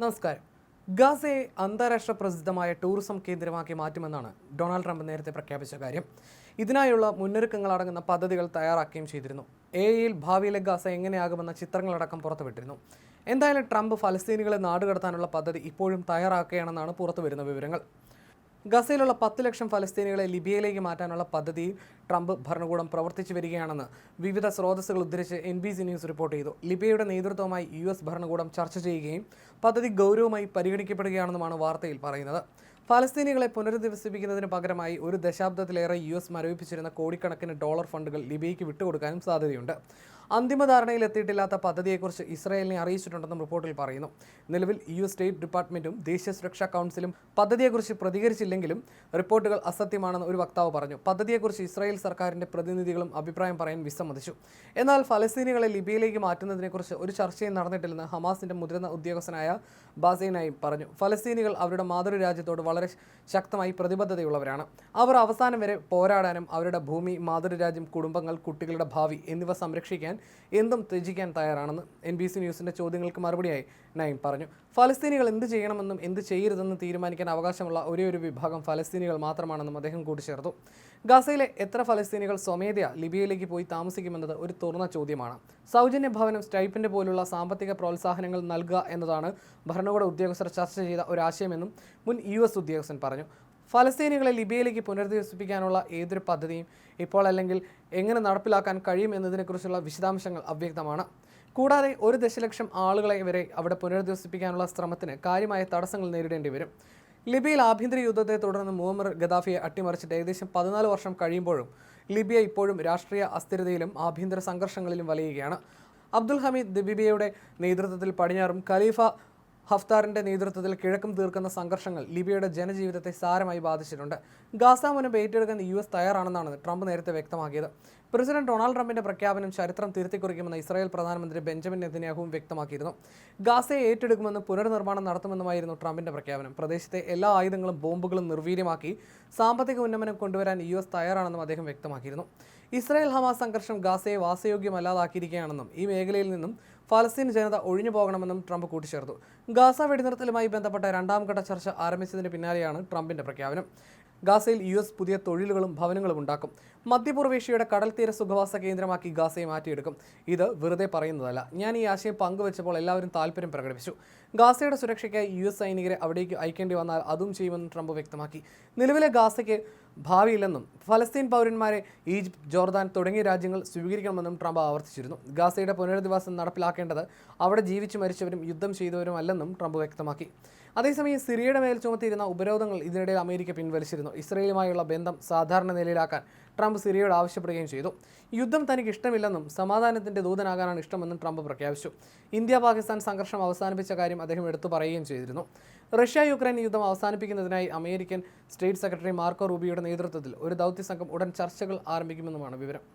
നമസ്കാരം. ഗാസയെ അന്താരാഷ്ട്ര പ്രസിദ്ധമായ ടൂറിസം കേന്ദ്രമാക്കി മാറ്റുമെന്നാണ് ഡൊണാൾഡ് ട്രംപ് നേരത്തെ പ്രഖ്യാപിച്ച കാര്യം. ഇതിനായുള്ള മുന്നൊരുക്കങ്ങൾ അടങ്ങുന്ന പദ്ധതികൾ തയ്യാറാക്കുകയും ചെയ്തിരുന്നു. എ യിൽ ഭാവിയിലെ ഗാസ എങ്ങനെയാകുമെന്ന ചിത്രങ്ങളടക്കം പുറത്തുവിട്ടിരുന്നു. എന്തായാലും ട്രംപ് ഫലസ്തീനികളെ നാടുകടത്താനുള്ള പദ്ധതി ഇപ്പോഴും തയ്യാറാക്കുകയാണെന്നാണ് പുറത്തുവരുന്ന വിവരങ്ങൾ. ഗസയിലുള്ള പത്ത് ലക്ഷം ഫലസ്തീനികളെ ലിബിയയിലേക്ക് മാറ്റാനുള്ള പദ്ധതി ട്രംപ് ഭരണകൂടം പ്രവർത്തിച്ചു വരികയാണെന്ന് വിവിധ സ്രോതസ്സുകൾ ഉദ്ധരിച്ച് N B C news report ചെയ്തു. ലിബിയയുടെ നേതൃത്വവുമായി യു എസ് ഭരണകൂടം ചർച്ച ചെയ്യുകയും പദ്ധതി ഗൗരവമായി പരിഗണിക്കപ്പെടുകയാണെന്നുമാണ് വാർത്തയിൽ പറയുന്നത്. ഫലസ്തീനികളെ പുനരധിവസിപ്പിക്കുന്നതിന് പകരമായി ഒരു ദശാബ്ദത്തിലേറെ യു എസ് മരവിപ്പിച്ചിരുന്ന കോടിക്കണക്കിന് ഡോളർ ഫണ്ടുകൾ ലിബിയയ്ക്ക് വിട്ടുകൊടുക്കാനും സാധ്യതയുണ്ട്. അന്തിമ ധാരണയിൽ എത്തിയിട്ടില്ലാത്ത പദ്ധതിയെക്കുറിച്ച് ഇസ്രായേലിനെ അറിയിച്ചിട്ടുണ്ടെന്നും റിപ്പോർട്ടിൽ പറയുന്നു. നിലവിൽ യു എസ് സ്റ്റേറ്റ് ഡിപ്പാർട്ട്മെന്റും ദേശീയ സുരക്ഷാ കൗൺസിലും പദ്ധതിയെക്കുറിച്ച് പ്രതികരിച്ചില്ലെങ്കിലും റിപ്പോർട്ടുകൾ അസത്യമാണെന്ന് ഒരു വക്താവ് പറഞ്ഞു. പദ്ധതിയെക്കുറിച്ച് ഇസ്രായേൽ സർക്കാരിന്റെ പ്രതിനിധികളും അഭിപ്രായം പറയാൻ വിസമ്മതിച്ചു. എന്നാൽ ഫലസ്തീനികളെ ലിബിയയിലേക്ക് മാറ്റുന്നതിനെക്കുറിച്ച് ഒരു ചർച്ചയും നടന്നിട്ടില്ലെന്ന് ഹമാസിന്റെ മുതിർന്ന ഉദ്യോഗസ്ഥനായ ബാസൈനായി പറഞ്ഞു. ഫലസ്തീനികൾ അവരുടെ മാതൃരാജ്യത്തോട് വളരെ ശക്തമായി പ്രതിബദ്ധതയുള്ളവരാണ്. അവർ അവസാനം വരെ പോരാടാനും അവരുടെ ഭൂമി മാതൃരാജ്യം കുടുംബങ്ങൾ കുട്ടികളുടെ ഭാവി എന്നിവ സംരക്ഷിക്കാൻ എന്തും ത്യജിക്കാൻ തയ്യാറാണെന്ന് എൻ ബി സി ന്യൂസിന്റെ ചോദ്യങ്ങൾക്ക് മറുപടിയായി നൈം പറഞ്ഞു. ഫലസ്തീനികൾ എന്ത് ചെയ്യണമെന്നും എന്ത് ചെയ്യരുതെന്നും തീരുമാനിക്കാൻ അവകാശമുള്ള ഒരേ ഒരു വിഭാഗം ഫലസ്തീനികൾ മാത്രമാണെന്നും അദ്ദേഹം കൂട്ടിച്ചേർത്തു. ഗാസയിലെ എത്ര ഫലസ്തീനികൾ സ്വമേധയാ ലിബിയയിലേക്ക് പോയി താമസിക്കുമെന്നത് ഒരു തുറന്ന ചോദ്യമാണ്. സൗജന്യ ഭവനം സ്റ്റൈപ്പിന്റെ പോലുള്ള സാമ്പത്തിക പ്രോത്സാഹനങ്ങൾ നൽകുക എന്നതാണ് ഭരണകൂട ഉദ്യോഗസ്ഥർ ചർച്ച ചെയ്ത ഒരാശയമെന്നും മുൻ യു എസ് ഉദ്യോഗസ്ഥൻ പറഞ്ഞു. ഫലസ്തീനികളെ ലിബിയയിലേക്ക് പുനരധിവസിപ്പിക്കാനുള്ള ഏതൊരു പദ്ധതിയും ഇപ്പോൾ അല്ലെങ്കിൽ എങ്ങനെ നടപ്പിലാക്കാൻ കഴിയും എന്നതിനെക്കുറിച്ചുള്ള വിശദാംശങ്ങൾ അവ്യക്തമാണ്. കൂടാതെ ഒരു ദശലക്ഷം ആളുകളെ വരെ അവിടെ പുനരധിവസിപ്പിക്കാനുള്ള ശ്രമത്തിന് കാര്യമായ തടസ്സങ്ങൾ നേരിടേണ്ടി വരും. ലിബിയയിൽ ആഭ്യന്തര യുദ്ധത്തെ തുടർന്ന് മുഹമ്മർ ഗദാഫിയെ അട്ടിമറിച്ചിട്ട് ഏകദേശം പതിനാല് വർഷം കഴിയുമ്പോഴും ലിബിയ ഇപ്പോഴും രാഷ്ട്രീയ അസ്ഥിരതയിലും ആഭ്യന്തര സംഘർഷങ്ങളിലും വലയുകയാണ്. അബ്ദുൽ ഹമീദ് ദിബിബിയയുടെ നേതൃത്വത്തിൽ പടിഞ്ഞാറും ഖലീഫ ഹഫ്താറിന്റെ നേതൃത്വത്തിൽ കിഴക്കും തീർക്കുന്ന സംഘർഷങ്ങൾ ലിബിയയുടെ ജനജീവിതത്തെ സാരമായി ബാധിച്ചിട്ടുണ്ട്. ഗാസ മുനമ്പ് ഏറ്റെടുക്കാൻ യു എസ് തയ്യാറാണെന്നാണ് ട്രംപ് നേരത്തെ വ്യക്തമാക്കിയത്. പ്രസിഡന്റ് ഡൊണാൾഡ് ട്രംപിന്റെ പ്രഖ്യാപനം ചരിത്രം തിരുത്തിക്കുറിക്കുമെന്ന് ഇസ്രായേൽ പ്രധാനമന്ത്രി ബെഞ്ചമിൻ നെതന്യാഹുവും വ്യക്തമാക്കിയിരുന്നു. ഗാസയെ ഏറ്റെടുക്കുമെന്നും പുനർനിർമ്മാണം നടത്തുമെന്നുമായിരുന്നു ട്രംപിന്റെ പ്രഖ്യാപനം. പ്രദേശത്തെ എല്ലാ ആയുധങ്ങളും ബോംബുകളും നിർവീര്യമാക്കി സാമ്പത്തിക ഉന്നമനം കൊണ്ടുവരാൻ യു എസ് തയ്യാറാണെന്നും അദ്ദേഹം വ്യക്തമാക്കിയിരുന്നു. ഇസ്രായേൽ ഹമാസ് സംഘർഷം ഗാസയെ വാസയോഗ്യമല്ലാതാക്കിയിരിക്കുകയാണെന്നും ഈ മേഖലയിൽ നിന്നും ഫലസ്തീൻ ജനത ഒഴിഞ്ഞു പോകണമെന്നും ട്രംപ് കൂട്ടിച്ചേർത്തു. ഗാസ വെടിനിർത്തലുമായി ബന്ധപ്പെട്ട രണ്ടാം ഘട്ട ചർച്ച ആരംഭിച്ചതിന് പിന്നാലെയാണ് ട്രംപിന്റെ പ്രഖ്യാപനം. ഗാസയിൽ യു എസ് പുതിയ തൊഴിലുകളും ഭവനങ്ങളും ഉണ്ടാക്കും. മധ്യപൂർവേഷ്യയുടെ കടൽ തീര സുഖവാസ കേന്ദ്രമാക്കി ഗാസയെ മാറ്റിയെടുക്കും. ഇത് വെറുതെ പറയുന്നതല്ല. ഞാൻ ഈ ആശയം പങ്കുവച്ചപ്പോൾ എല്ലാവരും താല്പര്യം പ്രകടിപ്പിച്ചു. ഗാസയുടെ സുരക്ഷയ്ക്കായി യു എസ് സൈനികരെ അവിടേക്ക് അയക്കേണ്ടി വന്നാൽ അതും ചെയ്യുമെന്നും ട്രംപ് വ്യക്തമാക്കി. നിലവിലെ ഗാസയ്ക്ക് ഭാവിയില്ലെന്നും ഫലസ്തീൻ പൗരന്മാരെ ഈജിപ്ത് ജോർദാൻ തുടങ്ങിയ രാജ്യങ്ങൾ സ്വീകരിക്കണമെന്നും ട്രംപ് ആവർത്തിച്ചിരുന്നു. ഗാസയുടെ പുനരധിവാസം നടപ്പിലാക്കേണ്ടത് അവിടെ ജീവിച്ചു മരിച്ചവരും യുദ്ധം ചെയ്തവരും അല്ലെന്നും ട്രംപ് വ്യക്തമാക്കി. അതേസമയം സിറിയയുടെ മേൽ ചുമത്തിയിരുന്ന ഉപരോധങ്ങൾ ഇതിനിടെ അമേരിക്ക പിൻവലിച്ചിരുന്നു. ഇസ്രയേലുമായുള്ള ബന്ധം സാധാരണ നിലയിലാക്കാൻ ട്രംപ് സിറിയോട് ആവശ്യപ്പെടുകയും ചെയ്തു. യുദ്ധം തനിക്ക് ഇഷ്ടമില്ലെന്നും സമാധാനത്തിന്റെ ദൂതനാകാനാണ് ഇഷ്ടമെന്നും ട്രംപ് പ്രഖ്യാപിച്ചു. ഇന്ത്യ പാകിസ്ഥാൻ സംഘർഷം അവസാനിപ്പിച്ച കാര്യം അദ്ദേഹം എടുത്തു പറയുകയും ചെയ്തിരുന്നു. റഷ്യ യുക്രൈൻ യുദ്ധം അവസാനിപ്പിക്കുന്നതിനായി അമേരിക്കൻ സ്റ്റേറ്റ് സെക്രട്ടറി മാർക്കോ റൂബിയുടെ നേതൃത്വത്തിൽ ഒരു ദൗത്യ സംഘം ഉടൻ ചർച്ചകൾ ആരംഭിക്കുമെന്നുമാണ് വിവരം.